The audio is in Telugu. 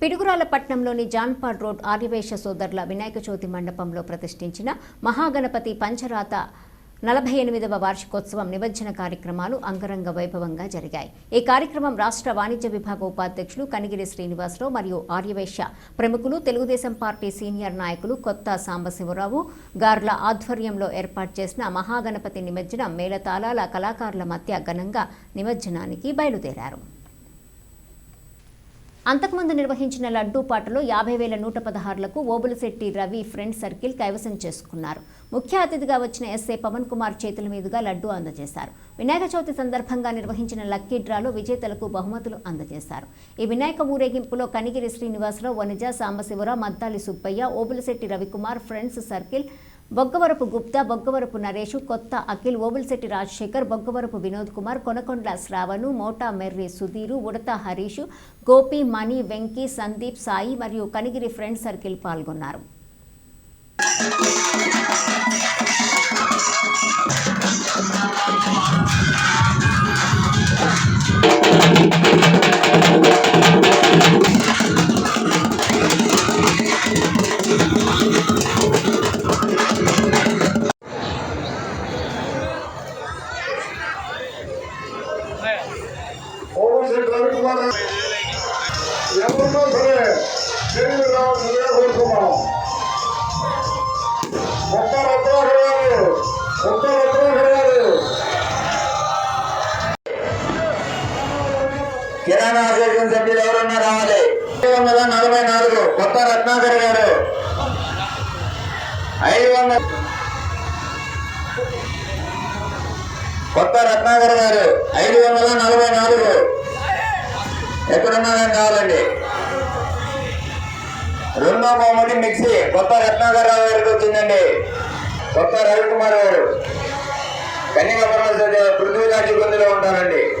పిడుగురాలపట్నంలోని జాన్పాడ్ రోడ్ ఆర్యవేశ సోదరుల వినాయక చవితి మండపంలో ప్రతిష్ఠించిన మహాగణపతి పంచరాత నలభై ఎనిమిదవ వార్షికోత్సవం నిమజ్జన కార్యక్రమాలు అంగరంగ వైభవంగా జరిగాయి. ఈ కార్యక్రమం రాష్ట్ర వాణిజ్య విభాగ ఉపాధ్యక్షులు కనిగిరి శ్రీనివాసరావు మరియు ఆర్యవేశ ప్రముఖులు తెలుగుదేశం పార్టీ సీనియర్ నాయకులు కొత్త సాంబశివరావు గార్ల ఆధ్వర్యంలో ఏర్పాటు చేసిన మహాగణపతి నిమజ్జనం మేళతాళాల కళాకారుల మధ్య ఘనంగా నిమజ్జనానికి బయలుదేరారు. అంతకుముందు నిర్వహించిన లడ్డూ పాటలో యాభై వేల నూట పదహారులకు ఓబులశెట్టి రవి ఫ్రెండ్ సర్కిల్ కైవసం చేసుకున్నారు. ముఖ్య అతిథిగా వచ్చిన ఎస్ఏ పవన్ కుమార్ చేతుల మీదుగా లడ్డూ అందజేశారు. వినాయక చవితి సందర్భంగా నిర్వహించిన లక్కీ డ్రాలో విజేతలకు బహుమతులు అందజేశారు. ఈ వినాయక ఊరేగింపులో కనిగిరి శ్రీనివాసరావు వనిజ సాంబశివరావు మద్దాలి సుబ్బయ్య ఓబులశెట్టి రవికుమార్ ఫ్రెండ్స్ సర్కిల్ బొగ్గవరపు గుప్తా బొగ్గవరపు నరేష్ కొత్త అఖిల్ ఓబుల్శెట్టి రాజశేఖర్ బొగ్గవరపు వినోద్ కుమార్ కొనకొండ్ల శ్రావణు మోటా మెర్రి సుధీరు ఉడత హరీష్ గోపి మణి వెంకీ సందీప్ సాయి మరియు కనిగిరి ఫ్రెండ్ సర్కిల్ పాల్గొన్నారు. ఓవర్ ఎవరున్నా సరే తెలుగు రావాల్సిందిగా ఒక్క రత్నాకర్ గారు ఒక్క రత్నాకర్ గారు కిరాణా అసోసియేషన్ సభ్యులు ఎవరన్నా రావాలి? ఐదు వందల నలభై నాలుగు. కొత్త రత్నాకర్ గారు. ఐదు వందల కొత్త రత్నాకర్ గారు. ఐదు వందల నలభై నాలుగు. ఎక్కడున్నారని కావాలండి. రెండో బహుమతి మిక్సీ కొత్త రత్నాకర్ రావు గారికి వచ్చిందండి. కొత్త రవికుమార్ గారు. కన్యకాపురం పృథ్వీరాజు గుందులో ఉంటారండి.